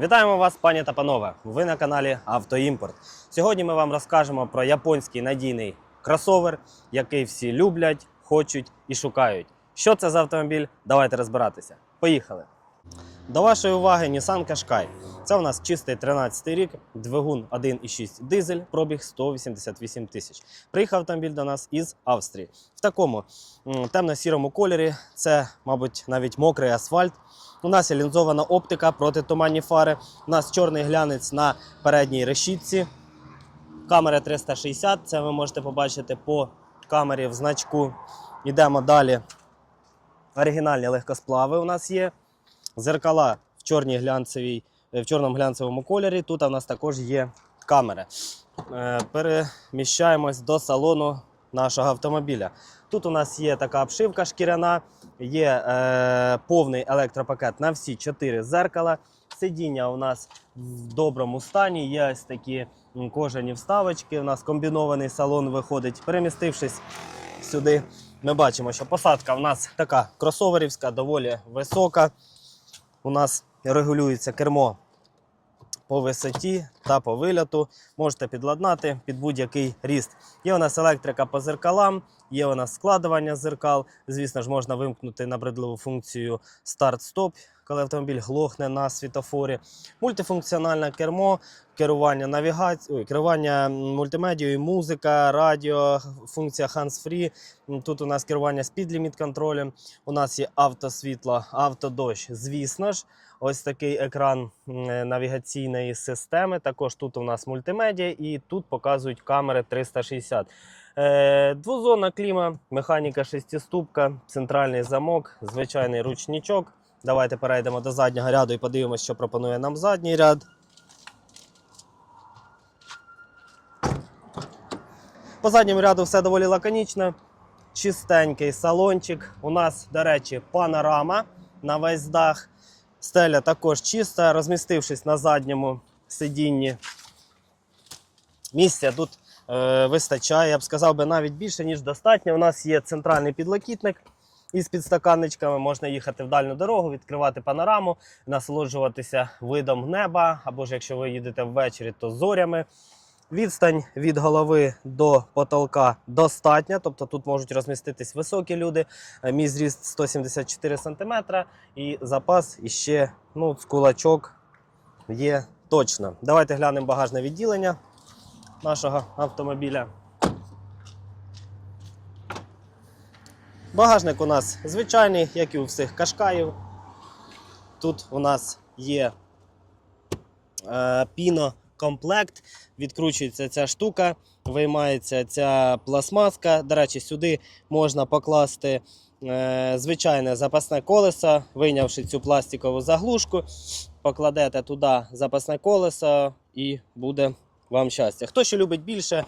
Вітаємо вас, пані та панове! Ви на каналі Автоімпорт. Сьогодні ми вам розкажемо про японський надійний кросовер, який всі люблять, хочуть і шукають. Що це за автомобіль? Давайте розбиратися. Поїхали! До вашої уваги Nissan Qashqai. Це у нас чистий 13 рік, двигун 1,6 дизель, пробіг 188 тисяч. Приїхав автомобіль до нас із Австрії. В такому темно-сірому кольорі. Це, мабуть, навіть мокрий асфальт. У нас є лінзована оптика протитуманні фари. У нас чорний глянець на передній решітці. Камера 360. Це ви можете побачити по камері в значку. Йдемо далі. Оригінальні легкосплави у нас є. Зеркала в чорній е, в чорному глянцевому кольорі. Тут у нас також є камери. Е, Переміщаємось до салону нашого автомобіля. Тут у нас є така обшивка шкіряна, є е, повний електропакет на всі чотири зеркала. Сидіння у нас в доброму стані. Є ось такі кожані вставочки. У нас комбінований салон виходить. Перемістившись сюди, ми бачимо, що посадка у нас така кросоверівська, доволі висока. У нас регулюється кермо по висоті та по виляту. Можете підладнати під будь-який ріст. Є у нас електрика по зеркалам, є у нас складування зеркал. Звісно ж, можна вимкнути набридливу функцію старт-стоп, коли автомобіль глохне на світофорі. Мультифункціональне кермо, керування навігацією, керування мультимедією, музика, радіо, функція hands-free. Тут у нас керування спідліміт контролем. У нас є автосвітло, автодощ, звісно ж. Ось такий екран е, навігаційної системи. Також тут у нас мультимедіа і тут показують камери 360. Е, двозонна кліма, механіка шестиступка, центральний замок, звичайний ручничок. Давайте перейдемо до заднього ряду і подивимося, що пропонує нам задній ряд. По задньому ряду все доволі лаконічно. Чистенький салончик. У нас, до речі, панорама на весь дах. Стеля також чиста, розмістившись на задньому сидінні. Місця тут е, вистачає, я б сказав би навіть більше, ніж достатньо. У нас є центральний підлокітник із підстаканничками. Можна їхати в дальню дорогу, відкривати панораму, насолоджуватися видом неба, або ж якщо ви їдете ввечері, то зорями. Відстань від голови до потолка достатня, тобто тут можуть розміститись високі люди. Е, Мій зріст 174 см і запас іще ну, з кулачок є точно. Давайте глянемо багажне відділення нашого автомобіля. Багажник у нас звичайний, як і у всіх кашкаїв. Тут у нас є е, пінокомплект, відкручується ця штука, виймається ця пластмаска. До речі, сюди можна покласти е, звичайне запасне колесо, вийнявши цю пластикову заглушку, покладете туди запасне колесо і буде вам щастя. Хто що любить більше,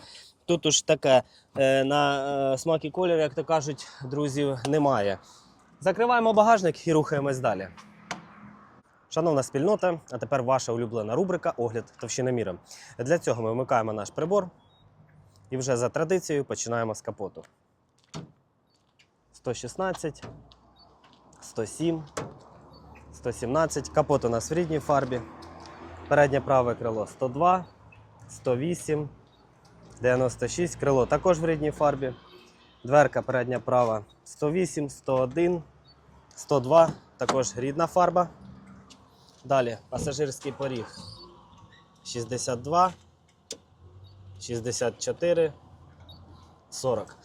тут уж таке е, на е, смак і колір, як то кажуть, друзів, немає. Закриваємо багажник і рухаємось далі. Шановна спільнота, а тепер ваша улюблена рубрика Огляд товщиноміром. Для цього ми вмикаємо наш прибор і вже за традицією починаємо з капоту. 116, 107, 117. Капот у нас в рідній фарбі. Переднє праве крило 102, 108, 96. Крило також в рідній фарбі. Дверка передня права 108, 101, 102. Також рідна фарба. Далі пасажирський поріг 62, 64, 40.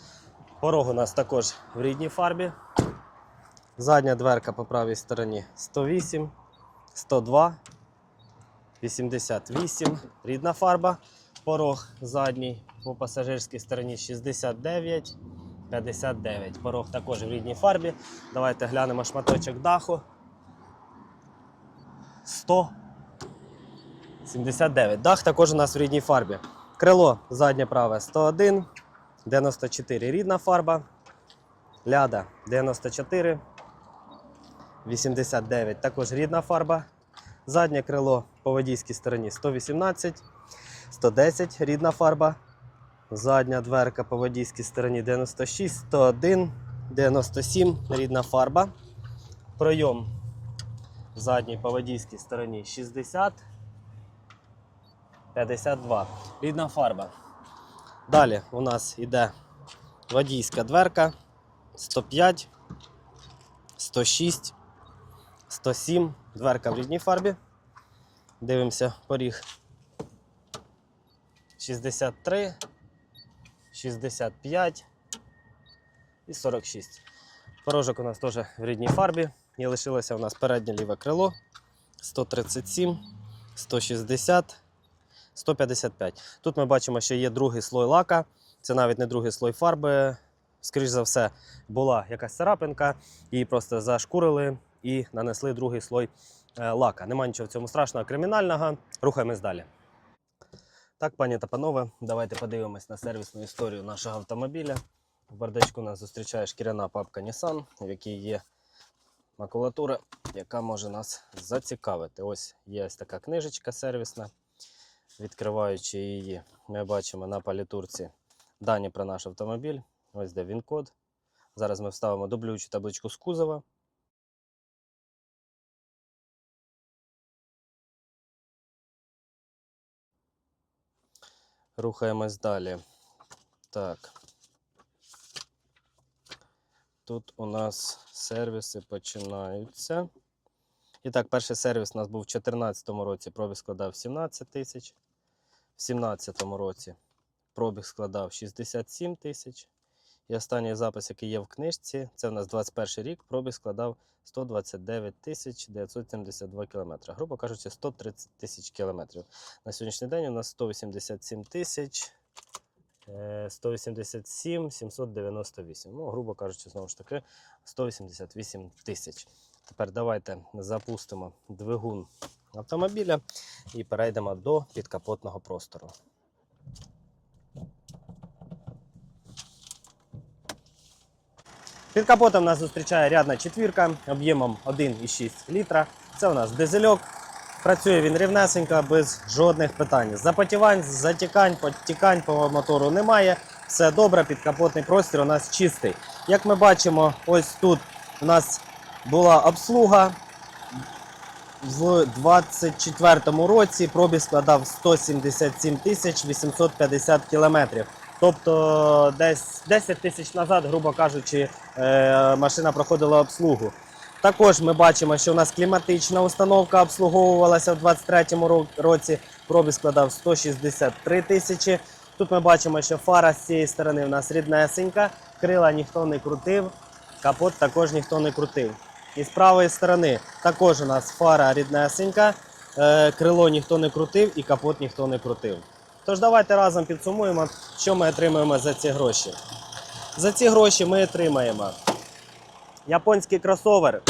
Порог у нас також в рідній фарбі. Задня дверка по правій стороні 108, 102, 88. Рідна фарба. Порог задній по пасажирській стороні 69, 59. Порог також в рідній фарбі. Давайте глянемо шматочок даху. 100. 79. Дах також у нас в рідній фарбі. Крило заднє праве 101, 94 рідна фарба. Ляда 94, 89 також рідна фарба. Заднє крило по водійській стороні 118, 110 рідна фарба. Задня дверка по водійській стороні 96, 101, 97 рідна фарба. Пройом задній по водійській стороні 60, 52. Рідна фарба. Далі у нас йде водійська дверка 105, 106, 107. Дверка в рідній фарбі. Дивимося поріг. 63, 65 і 46. Порожок у нас теж в рідній фарбі. І лишилося у нас переднє ліве крило 137, 160, 155. Тут ми бачимо, що є другий слой лака. Це навіть не другий слой фарби. Скоріше за все, була якась царапинка, її просто зашкурили і нанесли другий слой е, лака. Нема нічого в цьому страшного кримінального. Рухаємось далі. Так, пані та панове, давайте подивимось на сервісну історію нашого автомобіля. В бардачку нас зустрічає шкіряна папка Nissan, в якій є макулатура, яка може нас зацікавити. Ось є ось така книжечка сервісна. Відкриваючи її, ми бачимо на палітурці дані про наш автомобіль. Ось де він код. Зараз ми вставимо дублюючу табличку з кузова. Рухаємось далі. Так. Тут у нас сервіси починаються. І так, перший сервіс у нас був в 2014 році. Пробіг складав 17 тисяч. В 2017 році пробіг складав 67 тисяч. І останній запис, який є в книжці, це у нас 21 рік. Пробіг складав 129 тисяч 972 кілометри. Грубо кажучи, 130 тисяч кілометрів. На сьогоднішній день у нас 187 тисяч. е, 187 798. Ну, грубо кажучи, знову ж таки, 188 тисяч. Тепер давайте запустимо двигун автомобіля і перейдемо до підкапотного простору. Під капотом нас зустрічає рядна четвірка об'ємом 1,6 літра. Це у нас дизельок. Працює він рівнесенько, без жодних питань. Запотівань, затікань, підтікань по мотору немає. Все добре, підкапотний простір у нас чистий. Як ми бачимо, ось тут у нас була обслуга. В 24-му році пробіг складав 177 тисяч 850 кілометрів. Тобто десь 10 тисяч назад, грубо кажучи, е, машина проходила обслугу. Також ми бачимо, що у нас кліматична установка обслуговувалася в 23-му році. Пробіг складав 163 тисячі. Тут ми бачимо, що фара з цієї сторони у нас ріднесенька, крила ніхто не крутив, капот також ніхто не крутив. І з правої сторони також у нас фара ріднесенька, е, крило ніхто не крутив і капот ніхто не крутив. Тож давайте разом підсумуємо, що ми отримуємо за ці гроші. За ці гроші ми отримаємо японський кросовер,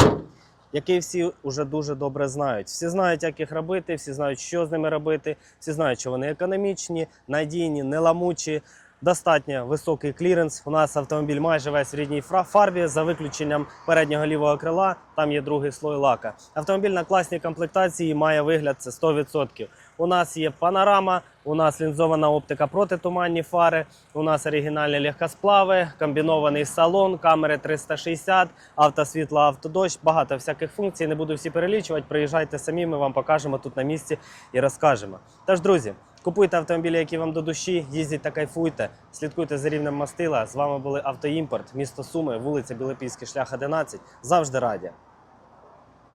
який всі вже дуже добре знають. Всі знають, як їх робити, всі знають, що з ними робити, всі знають, що вони економічні, надійні, неламучі. Достатньо високий кліренс. У нас автомобіль майже весь в рідній фарбі, за виключенням переднього лівого крила. Там є другий слой лака. Автомобіль на класній комплектації має вигляд це 100%. У нас є панорама, у нас лінзована оптика протитуманні фари, у нас оригінальні легкосплави, комбінований салон, камери 360, автосвітло, автодощ, багато всяких функцій. Не буду всі перелічувати. Приїжджайте самі, ми вам покажемо тут на місці і розкажемо. Тож, друзі, купуйте автомобілі, які вам до душі, їздіть та кайфуйте, слідкуйте за рівнем мастила. З вами були Автоімпорт, місто Суми, вулиця Білопільський, шлях 11. Завжди раді.